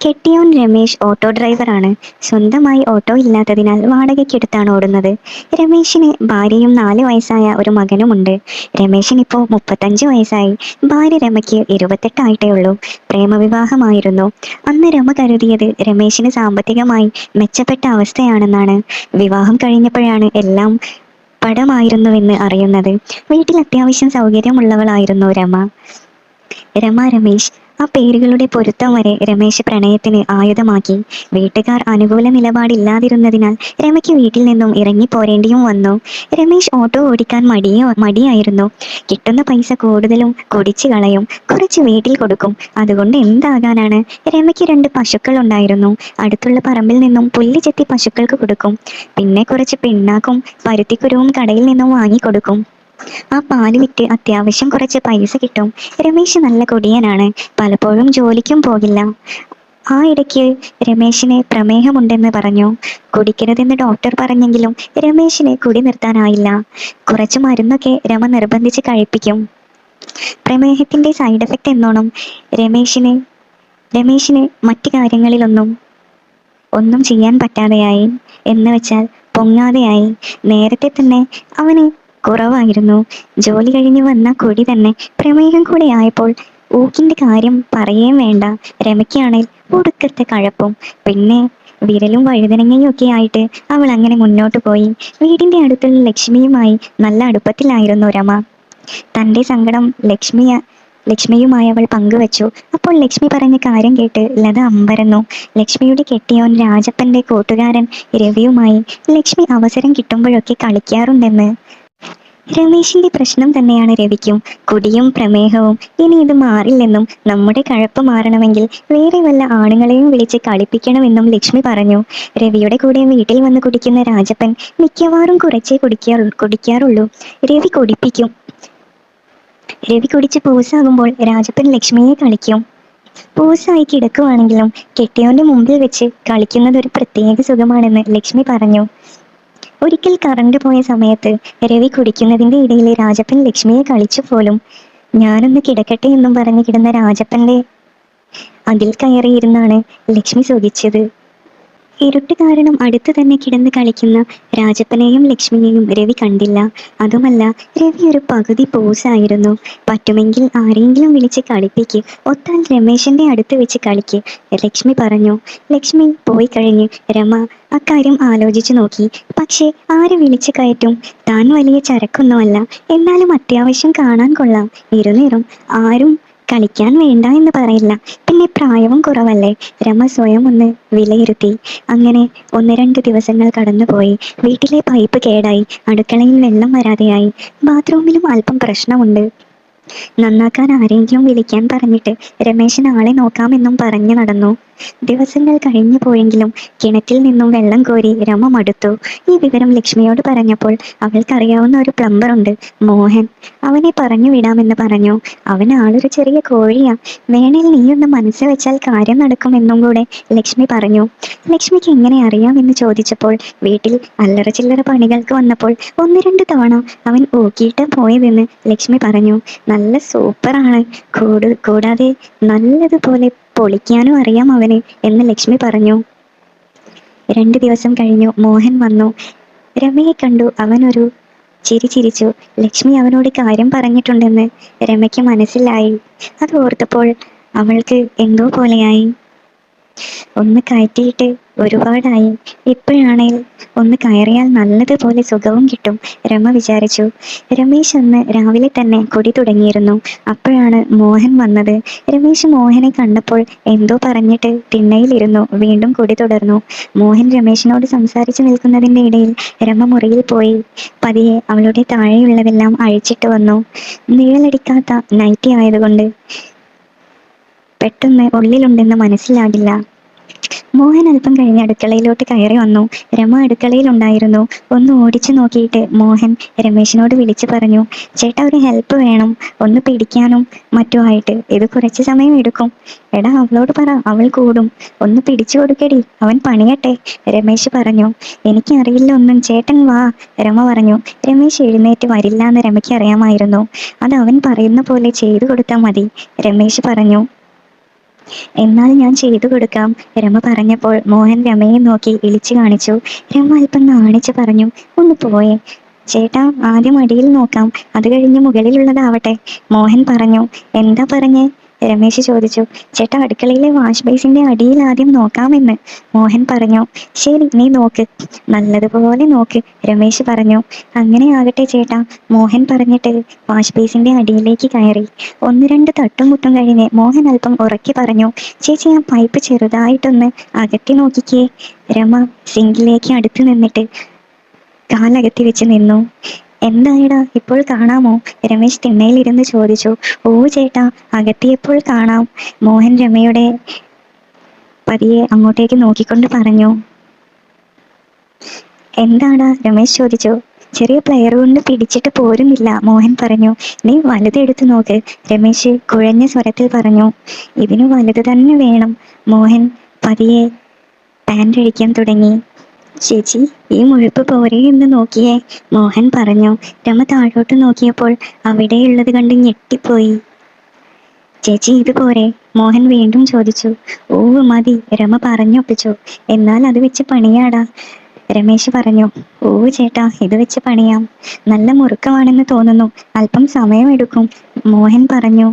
കെട്ടിയോൻ രമേശ് ഓട്ടോ ഡ്രൈവറാണ്. സ്വന്തമായി ഓട്ടോ ഇല്ലാത്തതിനാൽ വാടകയ്ക്കെടുത്താണ് ഓടുന്നത്. രമേശിന് ഭാര്യയും നാല് വയസ്സായ ഒരു മകനുമുണ്ട്. രമേശിനിപ്പോൾ മുപ്പത്തഞ്ച് വയസ്സായി. ഭാര്യ രമയ്ക്ക് ഇരുപത്തെട്ടായിട്ടേ ഉള്ളൂ. പ്രേമവിവാഹമായിരുന്നു. അന്ന് രമ കരുതിയത് രമേശിന് സാമ്പത്തികമായി മെച്ചപ്പെട്ട അവസ്ഥയാണെന്നാണ്. വിവാഹം കഴിഞ്ഞപ്പോഴാണ് എല്ലാം പടമായിരുന്നുവെന്ന് അറിയുന്നത്. വീട്ടിൽ അത്യാവശ്യം സൗകര്യമുള്ളവളായിരുന്നു രമ. രമ രമേശ് ആ പേരുകളുടെ പൊരുത്തം വരെ രമേശ് പ്രണയത്തിന് ആയുധമാക്കി. വീട്ടുകാർ അനുകൂല നിലപാടില്ലാതിരുന്നതിനാൽ രമയ്ക്ക് വീട്ടിൽ നിന്നും ഇറങ്ങിപ്പോരേണ്ടിയും വന്നു. രമേശ് ഓട്ടോ ഓടിക്കാൻ മടിയോ മടിയായിരുന്നു. കിട്ടുന്ന പൈസ കൂടുതലും കുടിച്ചു കളയും കുറച്ച് വീട്ടിൽ കൊടുക്കും. അതുകൊണ്ട് എന്താകാനാണ്? രമയ്ക്ക് രണ്ട് പശുക്കൾ ഉണ്ടായിരുന്നു അടുത്തുള്ള പറമ്പിൽ നിന്നും പുല്ല് ചെത്തി പശുക്കൾക്ക് കൊടുക്കും. പിന്നെ കുറച്ച് പിണ്ണാക്കും പരുത്തിക്കുരുവും കടയിൽ നിന്നും വാങ്ങിക്കൊടുക്കും. ആ പാൽ വിറ്റ് അത്യാവശ്യം കുറച്ച് പൈസ കിട്ടും. രമേശ് നല്ല കൊടിയനാണ്. പലപ്പോഴും ജോലിക്കും പോകില്ല. ആ ഇടയ്ക്ക് രമേശിന് പ്രമേഹമുണ്ടെന്ന് പറഞ്ഞു. കുടിക്കരുതെന്ന് ഡോക്ടർ പറഞ്ഞെങ്കിലും രമേശിന് കുടി നിർത്താനായില്ല. കുറച്ച് മരുന്നൊക്കെ രമ നിർബന്ധിച്ച് കഴിപ്പിക്കും. പ്രമേഹത്തിന്റെ സൈഡ് എഫക്റ്റ് എന്നോണം രമേശിന് രമേശിന് മറ്റു കാര്യങ്ങളിലൊന്നും ഒന്നും ചെയ്യാൻ പറ്റാതെയായി. എന്ന് വെച്ചാൽ പൊങ്ങാതെയായി. നേരത്തെ തന്നെ അവന് കുറവായിരുന്നു. ജോലി കഴിഞ്ഞ് വന്ന കൊടി തന്നെ പ്രമേഹം കൂടെ ആയപ്പോൾ ഊക്കിന്റെ കാര്യം പറയേം വേണ്ട. രമയ്ക്കാണേൽ ഒടുക്കത്തെ കഴപ്പും. പിന്നെ വിരലും വഴുതനങ്ങയും ഒക്കെ ആയിട്ട് അവൾ അങ്ങനെ മുന്നോട്ട് പോയി. വീടിന്റെ അടുത്തുള്ള ലക്ഷ്മിയുമായി നല്ല അടുപ്പത്തിലായിരുന്നു രമ. തന്റെ സങ്കടം ലക്ഷ്മിയ ലക്ഷ്മിയുമായി അവൾ പങ്കുവച്ചു. അപ്പോൾ ലക്ഷ്മി പറഞ്ഞ കാര്യം കേട്ട് ലത അമ്പരന്നു. ലക്ഷ്മിയുടെ കെട്ടിയോൻ രാജപ്പന്റെ കൂട്ടുകാരൻ രവിയുമായി ലക്ഷ്മി അവസരം കിട്ടുമ്പോഴൊക്കെ കളിക്കാറുണ്ടെന്ന് രമേശിന്റെ പ്രശ്നം തന്നെയാണ് രവിക്കും. കുടിയും പ്രമേഹവും. ഇനി ഇത് മാറില്ലെന്നും നമ്മുടെ കഴപ്പ് മാറണമെങ്കിൽ വേറെ വല്ല ആണുങ്ങളെയും വിളിച്ച് കളിപ്പിക്കണമെന്നും ലക്ഷ്മി പറഞ്ഞു. രവിയുടെ കൂടെ വീട്ടിൽ വന്ന് കുടിക്കുന്ന രാജപ്പൻ മിക്കവാറും കുറച്ചേ കുടിക്കാറു കുടിക്കാറുള്ളൂ. രവി കുടിപ്പിക്കും. രവി കുടിച്ച് പൂസാകുമ്പോൾ രാജപ്പൻ ലക്ഷ്മിയെ കളിക്കും. പൂസായി കിടക്കുവാണെങ്കിലും കെട്ടിയോന്റെ മുമ്പിൽ വെച്ച് കളിക്കുന്നത് ഒരു പ്രത്യേക സുഖമാണെന്ന് ലക്ഷ്മി പറഞ്ഞു. ഒരിക്കൽ കറണ്ട് പോയ സമയത്ത് രവി കുടിക്കുന്നതിന്റെ ഇടയിൽ രാജപ്പൻ ലക്ഷ്മിയെ കളിച്ചു പോലും. ഞാനൊന്ന് കിടക്കട്ടെ എന്നും പറഞ്ഞു കിടന്ന രാജപ്പന്റെ അതിൽ കയറിയിരുന്നാണ് ലക്ഷ്മി സുഖിച്ചത് ഇരുട്ട് കാരണം അടുത്തു തന്നെ കിടന്ന് കളിക്കുന്ന രാജപ്പനെയും ലക്ഷ്മിയെയും രവി കണ്ടില്ല. അതുമല്ല രവി ഒരു പകുതി പോസായിരുന്നു പറ്റുമെങ്കിൽ ആരെങ്കിലും വിളിച്ച് കളിപ്പിക്ക്. ഒത്താൽ രമേശന്റെ അടുത്ത് വെച്ച് കളിക്ക്. ലക്ഷ്മി പറഞ്ഞു ലക്ഷ്മി പോയി കഴിഞ്ഞ്. രമ അക്കാര്യം ആലോചിച്ചു നോക്കി. പക്ഷേ ആര് വിളിച്ചു കയറ്റും? താൻ വലിയ ചരക്കൊന്നുമല്ല. എന്നാലും അത്യാവശ്യം കാണാൻ കൊള്ളാം. ഇരുന്നേറും ആരും കളിക്കാൻ വേണ്ട എന്ന് പറയില്ല. പിന്നെ പ്രായവും കുറവല്ലേ? രമ സ്വയം ഒന്ന് വിലയിരുത്തി. അങ്ങനെ ഒന്ന് രണ്ട് ദിവസങ്ങൾ കടന്നുപോയി. വീട്ടിലെ പൈപ്പ് കേടായി. അടുക്കളയിൽ വെള്ളം വരാതെയായി. ബാത്റൂമിലും അല്പം പ്രശ്നമുണ്ട്. നന്നാക്കാൻ ആരെങ്കിലും വിളിക്കാൻ പറഞ്ഞിട്ട് രമേശൻ ആളെ നോക്കാമെന്നും പറഞ്ഞു നടന്നു. ദിവസങ്ങൾ കഴിഞ്ഞു പോയെങ്കിലും കിണറ്റിൽ നിന്നും വെള്ളം കോരി രമ മടുത്തു. ഈ വിവരം ലക്ഷ്മിയോട് പറഞ്ഞപ്പോൾ അവൾക്കറിയാവുന്ന ഒരു പ്ലംബർ ഉണ്ട് മോഹൻ. അവനെ പറഞ്ഞു വിടാമെന്ന് പറഞ്ഞു. അവൻ ആളൊരു ചെറിയ കോഴിയാ. വേണേൽ നീയൊന്ന് മനസ്സ് വെച്ചാൽ കാര്യം നടക്കുമെന്നും കൂടെ ലക്ഷ്മി പറഞ്ഞു. ലക്ഷ്മിക്ക് എങ്ങനെ അറിയാമെന്ന് ചോദിച്ചപ്പോൾ വീട്ടിൽ അല്ലറ ചില്ലറ പണികൾക്ക് വന്നപ്പോൾ ഒന്ന് രണ്ട് തവണ അവൻ ഓക്കിയിട്ട് പോയതെന്ന് ലക്ഷ്മി പറഞ്ഞു. നല്ല സൂപ്പറാണ് കൂടു കൂടാതെ നല്ലതുപോലെ പൊളിക്കാനും അറിയാം അവന് എന്ന് ലക്ഷ്മി പറഞ്ഞു. രണ്ടു ദിവസം കഴിഞ്ഞു മോഹൻ വന്നു. രമയെ കണ്ടു അവനൊരു ചിരി ചിരിച്ചു. ലക്ഷ്മി അവനോട് കാര്യം പറഞ്ഞിട്ടുണ്ടെന്ന് രമയ്ക്ക് മനസ്സിലായി. അത് ഓർത്തപ്പോൾ അവൾക്ക് എന്തോ പോലെയായി. ഒന്ന് കയറ്റിയിട്ട് ഒരുപാടായി. ഇപ്പോഴാണേൽ ഒന്ന് കയറിയാൽ നല്ലതുപോലെ സുഖവും കിട്ടും രമ വിചാരിച്ചു. രമേശ് അന്ന് രാവിലെ തന്നെ കൊടി തുടങ്ങിയിരുന്നു. അപ്പോഴാണ് മോഹൻ വന്നത്. രമേശ് മോഹനെ കണ്ടപ്പോൾ എന്തോ പറഞ്ഞിട്ട് തിണ്ണയിലിരുന്നു വീണ്ടും കൊടി തുടർന്നു. മോഹൻ രമേശിനോട് സംസാരിച്ചു നിൽക്കുന്നതിന്റെ ഇടയിൽ രമ മുറിയിൽ പോയി. പതിയെ അവളുടെ താഴെയുള്ളതെല്ലാം അഴിച്ചിട്ട് വന്നു. നിഴലടിക്കാത്ത നൈറ്റി ആയതുകൊണ്ട് പെട്ടെന്ന് ഉള്ളിലുണ്ടെന്ന് മനസ്സിലാകില്ല. മോഹൻ അല്പം കഴിഞ്ഞ് അടുക്കളയിലോട്ട് കയറി വന്നു. രമ അടുക്കളയിൽ ഉണ്ടായിരുന്നു ഒന്ന് ഓടിച്ചു നോക്കിയിട്ട് മോഹൻ രമേശിനോട് വിളിച്ചു പറഞ്ഞു ചേട്ടാ ഒരു ഹെൽപ്പ് വേണം. ഒന്ന് പിടിക്കാനും മറ്റുമായിട്ട് ഇത് കുറച്ച് സമയം എടുക്കും. എടാ അവളോട് പറ. അവൾ കൂടും. ഒന്ന് പിടിച്ചു കൊടുക്കടി. അവൻ പണിയട്ടെ. രമേശ് പറഞ്ഞു എനിക്ക് അറിയില്ല ഒന്നും. ചേട്ടൻ വാ. രമ പറഞ്ഞു രമേശ് എഴുന്നേറ്റ് വരില്ല എന്ന് രമയ്ക്ക് അറിയാമായിരുന്നു. അത് അവൻ പറയുന്ന പോലെ ചെയ്തു കൊടുത്താൽ മതി. രമേശ് പറഞ്ഞു എന്നാൽ ഞാൻ ചെയ്തു കൊടുക്കാം. രമ പറഞ്ഞപ്പോൾ മോഹൻ രമയെ നോക്കി ഇളിച്ചു കാണിച്ചു. രമ അല്പം നാണിച്ചു പറഞ്ഞു ഒന്ന് പോയെ. ചേട്ടാ ആദ്യം അടിയിൽ നോക്കാം. അത് കഴിഞ്ഞ് മുകളിലുള്ളതാവട്ടെ. മോഹൻ പറഞ്ഞു എന്താ പറഞ്ഞേ? രമേശ് ചോദിച്ചു ചേട്ടാ അടുക്കളയിലെ വാഷ് ബേസിന്റെ അടിയിൽ ആദ്യം നോക്കാമെന്ന്. മോഹൻ പറഞ്ഞു ശരി നീ നോക്ക്. നല്ലതുപോലെ നോക്ക് രമേശ് പറഞ്ഞു. അങ്ങനെ ആകട്ടെ ചേട്ടാ മോഹൻ പറഞ്ഞിട്ട് വാഷ് ബേസിന്റെ അടിയിലേക്ക് കയറി. ഒന്ന് രണ്ട് തട്ടും മുട്ടും കഴിഞ്ഞ് മോഹൻ അല്പം ഉറക്കി പറഞ്ഞു ചേച്ചി ആ പൈപ്പ് ചെറുതായിട്ടൊന്ന് അകറ്റി നോക്കിക്കേ. രമ സിങ്കിലേക്ക് അടുത്ത് നിന്നിട്ട് കാലകത്തി വെച്ച് നിന്നു. എന്തായടാ? ഇപ്പോൾ കാണാമോ? രമേശ് തിണ്ണയിലിരുന്ന് ചോദിച്ചു. ഓ ചേട്ടാ അകത്തിയപ്പോൾ കാണാം? മോഹൻ രമയുടെ പതിയെ അങ്ങോട്ടേക്ക് നോക്കിക്കൊണ്ട് പറഞ്ഞു. എന്താടാ? രമേശ് ചോദിച്ചു. ചെറിയ പ്ലെയർ കൊണ്ട് പിടിച്ചിട്ട് പോരുന്നില്ല മോഹൻ പറഞ്ഞു. നീ വലുത് എടുത്തു നോക്ക് രമേശ് കുഴഞ്ഞ സ്വരത്തിൽ പറഞ്ഞു. ഇതിന് വലുത് തന്നെ വേണം മോഹൻ പതിയെ പാന്റ് അഴിക്കാൻ തുടങ്ങി. ചേച്ചി ഈ മുഴുപ്പ് പോരെ എന്ന് നോക്കിയേ. മോഹൻ പറഞ്ഞു. രമ താഴോട്ട് നോക്കിയപ്പോൾ അവിടെയുള്ളത് കണ്ട് ഞെട്ടിപ്പോയി. ചേച്ചി ഇത് പോരെ. മോഹൻ വീണ്ടും ചോദിച്ചു. ഓ മതി രമ പറഞ്ഞൊപ്പിച്ചു എന്നാൽ അത് വെച്ച് പണിയാടാ. രമേശ് പറഞ്ഞു. ഓ ചേട്ടാ ഇത് വെച്ച് പണിയാം. നല്ല മുറുക്കമാണെന്ന് തോന്നുന്നു. അല്പം സമയമെടുക്കും. മോഹൻ പറഞ്ഞു.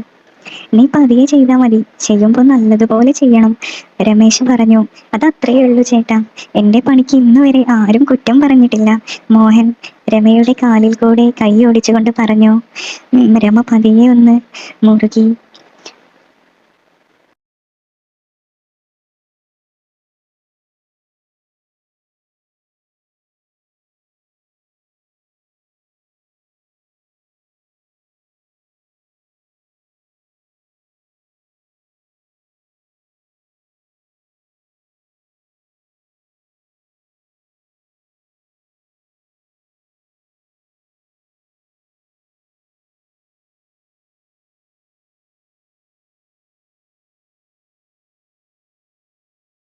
നീ പതിയെ ചെയ്താൽ മതി. ചെയ്യുമ്പോൾ നല്ലതുപോലെ ചെയ്യണം. രമേശ് പറഞ്ഞു അത് അത്രയേ ഉള്ളൂ ചേട്ടാ. എന്റെ പണിക്ക് ഇന്ന് വരെ ആരും കുറ്റം പറഞ്ഞിട്ടില്ല. മോഹൻ രമയുടെ കാലിൽ കൂടെ കൈ ഓടിച്ചുകൊണ്ട് പറഞ്ഞു രമ പതിയെ ഒന്ന് മുറുകി